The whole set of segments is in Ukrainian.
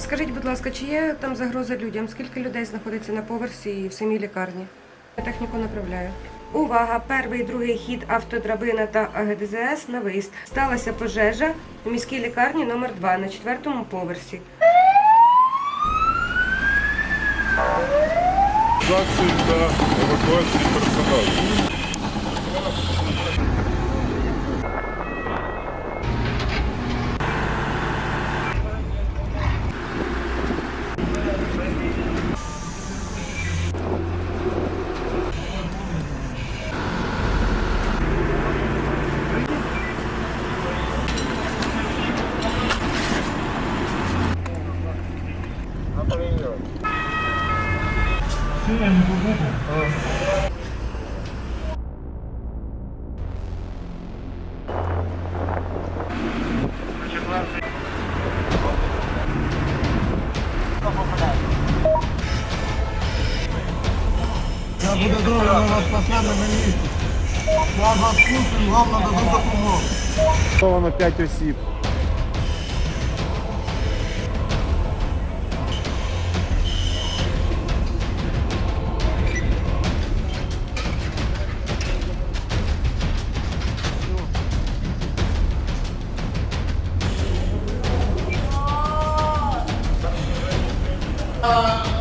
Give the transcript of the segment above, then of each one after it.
Скажіть, будь ласка, чи є там загроза людям? Скільки людей знаходиться на поверсі і в самій лікарні? Я техніку направляю. Увага! Перший і другий хід автодрабина та АГДЗС на виїзд. Сталася пожежа у міській лікарні номер 2 на четвертому поверсі. Евакуації та евакуації персоналу. Я буде добре на вас на місці. Я вас пустим, вам нададуть допомогу. Зафіксовано 5 осіб. uh,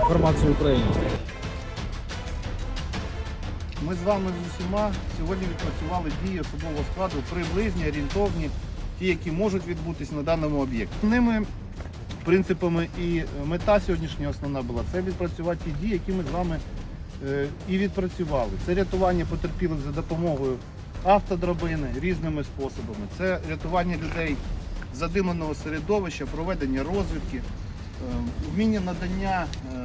Інформацію України. Ми з вами з усіма сьогодні відпрацювали дії особового складу приблизні, орієнтовні, ті, які можуть відбутись на даному об'єкті. Ними принципами і мета сьогоднішня основна була це відпрацювати ті дії, які ми з вами е, і відпрацювали. Це рятування потерпілих за допомогою автодрабини різними способами. Це рятування людей задимленого середовища, проведення розвідки, е, вміння надання е,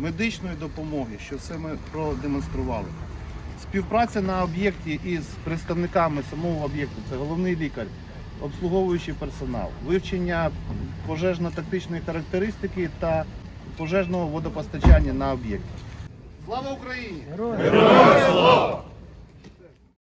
медичної допомоги, що все ми продемонстрували. Співпраця на об'єкті із представниками самого об'єкту, це головний лікар, обслуговуючий персонал, вивчення пожежно-тактичної характеристики та пожежного водопостачання на об'єкті. Слава Україні! Героям слава!